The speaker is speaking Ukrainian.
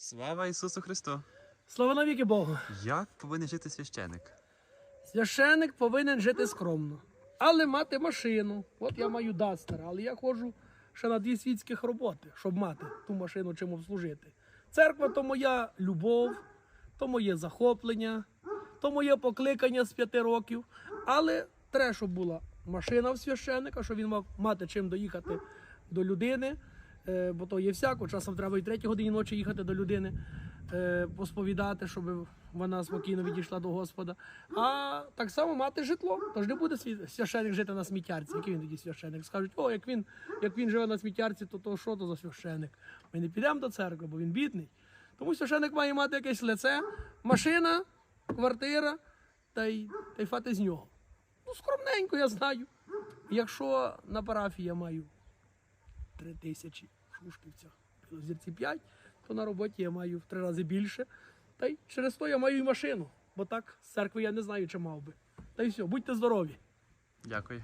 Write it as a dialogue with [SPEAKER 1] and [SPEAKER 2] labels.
[SPEAKER 1] Слава Ісусу Христу!
[SPEAKER 2] Слава навіки Богу!
[SPEAKER 1] Як повинен жити священик?
[SPEAKER 2] Священик повинен жити скромно, але мати машину. От я маю дастер, але я ходжу ще на дві світських роботи, щоб мати ту машину чим обслужити. Церква то моя любов, то моє захоплення, то моє покликання з п'яти років. Але треба, щоб була машина в священика, щоб він мав мати чим доїхати до людини. Е, бо то є всяко, часом треба і третій годині ночі їхати до людини, е, посповідати, щоб вона спокійно відійшла до Господа. А так само мати житло. Тож не буде священик жити на сміттярці. Який він тоді священик? Скажуть, о, як він, як він живе на сміттярці, то, то що то за священик? Ми не підемо до церкви, бо він бідний. Тому священик має мати якесь лице, машина, квартира та й, та й фати з нього. Ну, скромненько, я знаю. Якщо на парафії я маю три тисячі в шушківцях, зірці 5, то на роботі я маю в три рази більше. Та й через то я маю і машину, бо так з церкви я не знаю, чи мав би. Та й все, будьте здорові.
[SPEAKER 1] Дякую.